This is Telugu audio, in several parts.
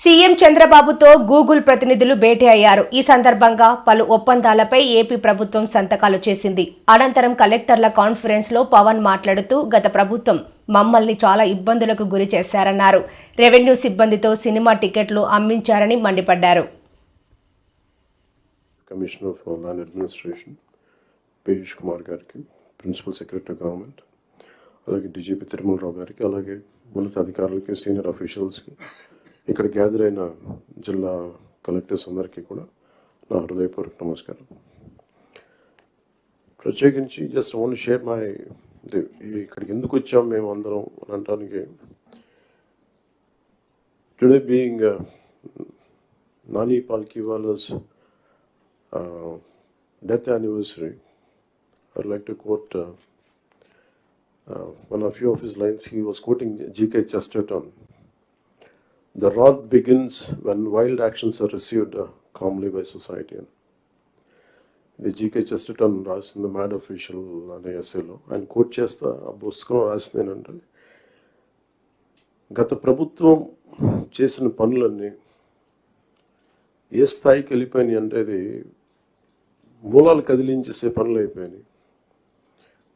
సీఎం చంద్రబాబుతో గూగుల్ ప్రతినిధులు భేటీ అయ్యారు. ఈ సందర్భంగా పలు ఒప్పందాలపై ఏపీ ప్రభుత్వం సంతకాలు చేసింది. అనంతరం కలెక్టర్ల కాన్ఫరెన్స్లో పవన్ మాట్లాడుతూ గత ప్రభుత్వం మమ్మల్ని చాలా ఇబ్బందులకు గురి చేశారన్నారు. రెవెన్యూ సిబ్బందితో సినిమా టికెట్లు అమ్మించారని మండిపడ్డారు. Commissioner of administration Piyush Kumar గారికి ప్రిన్సిపల్ సెక్రటరీ గవర్నమెంట్ అలాగే డీజీపీ తిరుమలరావు గారికి అలాగే ఉన్నత అధికారులకి సీనియర్ అఫీషియల్స్కి ఇక్కడ గ్యాదర్ అయిన జిల్లా కలెక్టర్స్ అందరికీ కూడా నా హృదయపూర్వక నమస్కారం. ప్రత్యేకించి జస్ట్ ఓన్లీ షేర్ మై ఇక్కడికి ఎందుకు వచ్చాం మేము అందరం అని అనడానికి today being Nani Palkhivala's death anniversary I like to quote one of uh, of his lines he was quoting G K Chesterton The wrath begins when wild actions are received uh, calmly by society. ఇది జీకే చెస్టన్ రాసింది మ్యాడ్ అఫీషియల్ అనే ఎస్ఏలో ఆయన కోట్ చేస్తా ఆ పుస్తకం రాసింది ఏంటంటే గత ప్రభుత్వం చేసిన పనులన్నీ ఏ స్థాయికి వెళ్ళిపోయినాయి అంటే అది మూలాలు కదిలించేసే పనులు అయిపోయినాయి.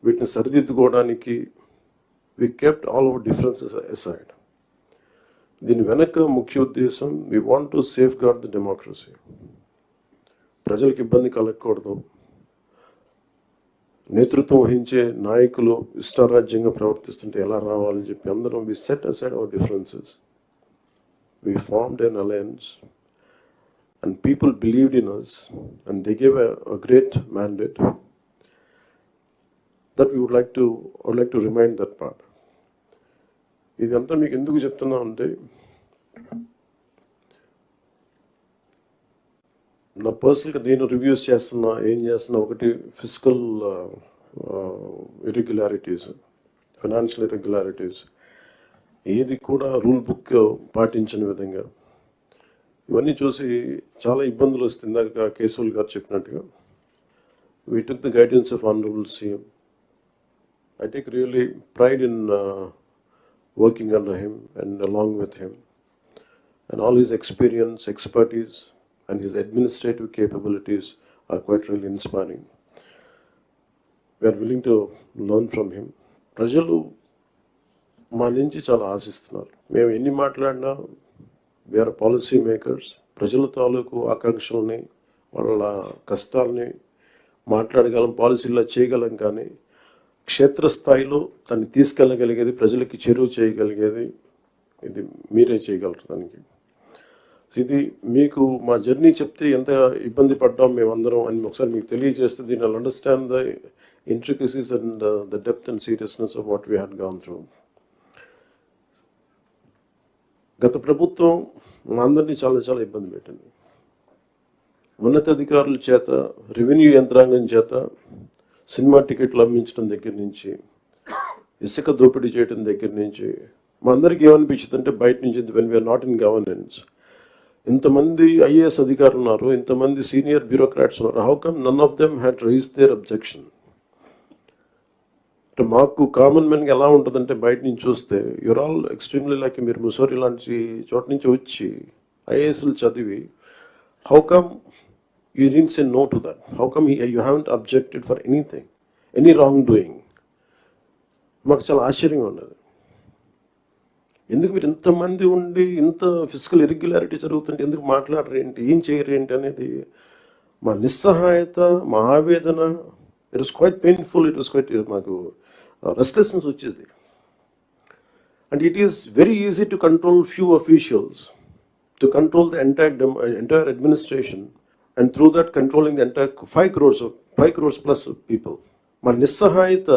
వీటిని సరిదిద్దుకోవడానికి we kept all our differences aside దీని వెనక ముఖ్య ఉద్దేశం we want to safeguard the democracy ప్రజలకు ఇబ్బంది కలగకూడదు. నేతృత్వం వహించే నాయకులు ఇష్టారాజ్యంగా ప్రవర్తిస్తుంటే ఎలా రావాలని చెప్పి అందరం we set aside our differences we formed an alliance and people believed in us and they gave a great mandate that we would like to would like to remind that part ఇదంతా మీకు ఎందుకు చెప్తున్నా అంటే నా పర్సనల్గా నేను రివ్యూస్ చేస్తున్నా ఏం చేస్తున్నా ఒకటి ఫిజికల్ ఇరెగ్యులారిటీస్ ఫైనాన్షియల్ ఇరెగ్యులారిటీస్ ఏది కూడా రూల్ బుక్ పాటించని విధంగా ఇవన్నీ చూసి చాలా ఇబ్బందులు వస్తుంది ఇందాక కేశవుల్ గారు చెప్పినట్టుగా we took the guidance of honourable CM I take really pride in working him and and with with And and all experience, experience expertise and his administrative are are really inspiring. Inspiring are willing to learn from him ప్రజలు మా నుంచి చాలా ఆశిస్తున్నారు. మేము ఎన్ని మాట్లాడినా వేరే పాలసీ మేకర్స్ ప్రజల తాలూకు ఆకాంక్షల్ని వాళ్ళ కష్టాలని మాట్లాడగలం పాలసీల్లో చేయగలం కానీ క్షేత్రస్థాయిలో దాన్ని తీసుకెళ్ళగలిగేది ప్రజలకి చేరువ చేయగలిగేది ఇది మీరే చేయగలరు దానికి. ఇది మీకు మా జర్నీ చెప్తే ఎంత ఇబ్బంది పడ్డాం మేమందరం అని ఒకసారి మీకు తెలియజేస్తే దీని understand the intricacies and the depth and seriousness of what we had gone through గత ప్రభుత్వం మా అందరినీ చాలా చాలా ఇబ్బంది పెట్టింది. ఉన్నతాధికారుల చేత రెవెన్యూ యంత్రాంగం చేత సినిమా టికెట్లు అమ్మించడం దగ్గర నుంచి ఇసుక దోపిడీ చేయడం దగ్గర నుంచి మా అందరికీ ఏమనిపించింది అంటే బయట నుంచి when we are not in governance ఇంతమంది ఐఏఎస్ అధికారులు ఉన్నారు ఇంతమంది సీనియర్ బ్యూరోక్రాట్స్ ఉన్నారు how come none of them had raise their objection అంటే మాకు కామన్ మెన్గా ఎలా ఉంటుందంటే బయట నుంచి చూస్తే యువర్ ఆల్ ఎక్స్ట్రీమ్లీ లైక్ మీరు ముసోరి లాంటి చోట నుంచి వచ్చి ఐఏఎస్లు చదివి how come you didnt say no to that. హౌ come he, you haven't objected for any wrong doing మాకు చాలా ఆశ్చర్యంగా ఉన్నది. ఎందుకు మీరు ఇంతమంది ఉండి ఇంత ఫిజికల్ ఇరెగ్యులారిటీ జరుగుతుంటే ఎందుకు మాట్లాడరు ఏంటి? ఏం చేయరు ఏంటి అనేది మా నిస్సహాయత మా ఆవేదన it is quite painful it is quite మాకు uh, రెస్ట్లెస్నెస్ వచ్చేది. And it is very easy to control few officials to control the entire entire administration and through that controlling the entire five crores five crores plus people మా నిస్సహాయత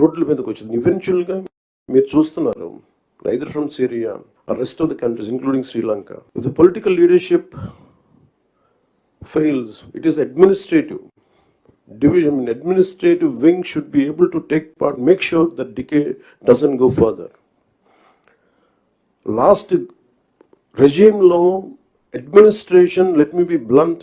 రోడ్ల మీదకి వచ్చింది ఈవెన్చువల్గా మీరు చూస్తున్నారు either from Syria or rest of the countries, including Sri Lanka. If the political leadership fails, it is administrative division. An administrative wing should be able to take part, make sure that decay doesn't go further. Last regime law, administration, let me be blunt,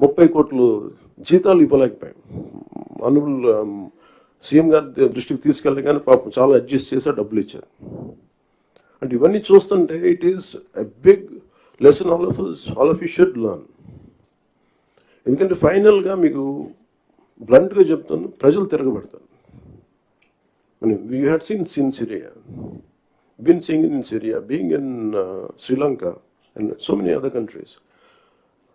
ముప్పై కోట్లు జీతాలు ఇవ్వలేకపోయాం. అనుబుల్ సీఎం గారి దృష్టికి తీసుకెళ్ళగానే పాపం చాలా అడ్జస్ట్ చేసి డబ్బులు ఇచ్చారు. అంటే ఇవన్నీ చూస్తుంటే it is a big lesson all of all of you should learn ఎందుకంటే ఫైనల్గా మీకు బ్లంట్గా చెప్తాను ప్రజలు తిరగబడతారు. You had seen in Syria been sing in Syria being in Sri Lanka and so many other countries.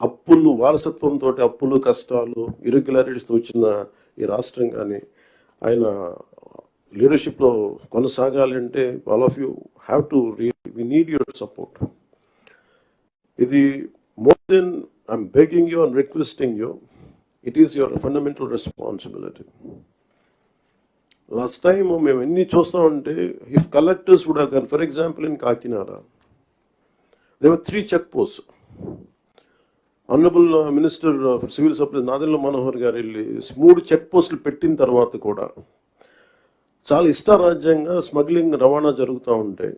అప్పులు వారసత్వంతో అప్పులు కష్టాలు ఇరెగ్యులారిటీస్తో వచ్చిన ఈ రాష్ట్రం కానీ ఆయన లీడర్షిప్లో కొనసాగాలి అంటే all of you have to we need your support ఇది more than I'm begging you and requesting you it is your fundamental responsibility last time మేము ఎన్ని చూస్తామంటే ఇఫ్ కలెక్టర్స్ కూడా కానీ for example in Kakinada they were three check post honourable minister for civil supplies Nadella Manohar garu వెళ్ళి మూడు చెక్ పోస్టులు పెట్టిన తర్వాత కూడా చాలా ఇష్టారాజ్యంగా స్మగ్లింగ్ రవాణా జరుగుతూ ఉంటే